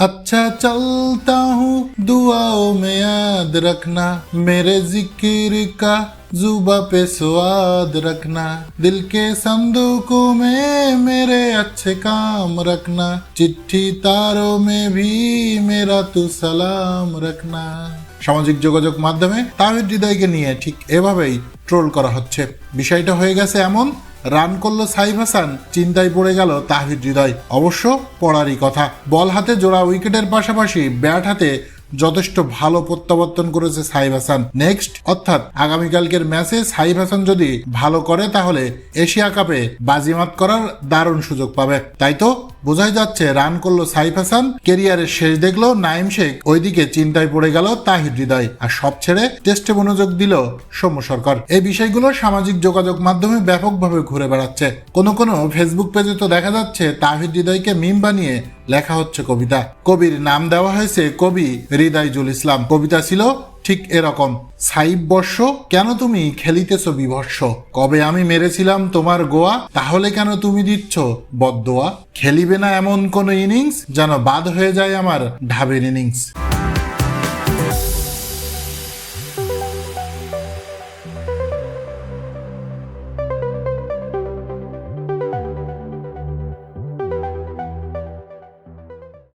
अच्छा चलता हूँ दुआओं में याद रखना मेरे जिक्र का जुबा पे स्वाद रखना दिल के संदूकों में मेरे अच्छे काम रखना चिट्ठी तारों में भी मेरा तू सलाम रखना সামাজিক যোগাযোগ মাধ্যমে তাহির হৃদয়কে নিয়ে ঠিক এভাবেই ট্রোল করা হচ্ছে বিষয়টা হয়ে গেছে এমন রান করল সাইফ হাসান, চিন্তায় পড়ে গেল তাহির হৃদয়। অবশ্য পড়ারই কথা। বল হাতে জোড়া উইকেটের পাশাপাশি ব্যাট হাতে যথেষ্ট ভালো প্রত্যাবর্তন করেছে সাইফ হাসান। নেক্সট, অর্থাৎ আগামীকালকের ম্যাচে সাইফ হাসান যদি ভালো করে, তাহলে এশিয়া কাপে বাজিমাত করার দারুণ সুযোগ পাবে। তাই তো? বোঝাই যাচ্ছে রান করল সাইফ হাসান কেরিয়ারের শেষ দেখল নাইম শেখ, ওইদিকে চিন্তায় পড়ে গেল তাহির হৃদয়। আর সব ছেড়ে টেস্টে মনোযোগ দিল সৌম্য সরকার। এই বিষয়গুলো সামাজিক যোগাযোগ মাধ্যমে ব্যাপকভাবে ঘুরে বেড়াচ্ছে। কোনো কোনো ফেসবুক পেজে তো দেখা যাচ্ছে তাহির হৃদয়কে মিম বানিয়ে লেখা হচ্ছে কবিতা। কবির নাম দেওয়া হয়েছে কবি হৃদয়জুল ইসলাম। কবিতা ছিল ঠিক এরকম। সাইব বর্ষ, কেন তুমি খেলিতেছ বিভর্ষ? কবে আমি মেরেছিলাম তোমার গোয়া, তাহলে কেন তুমি দিচ্ছ বদোয়া খেলিবে না এমন কোন ইনিংস যেন বাদ হয়ে যায় আমার ঢাবের ইনিংস।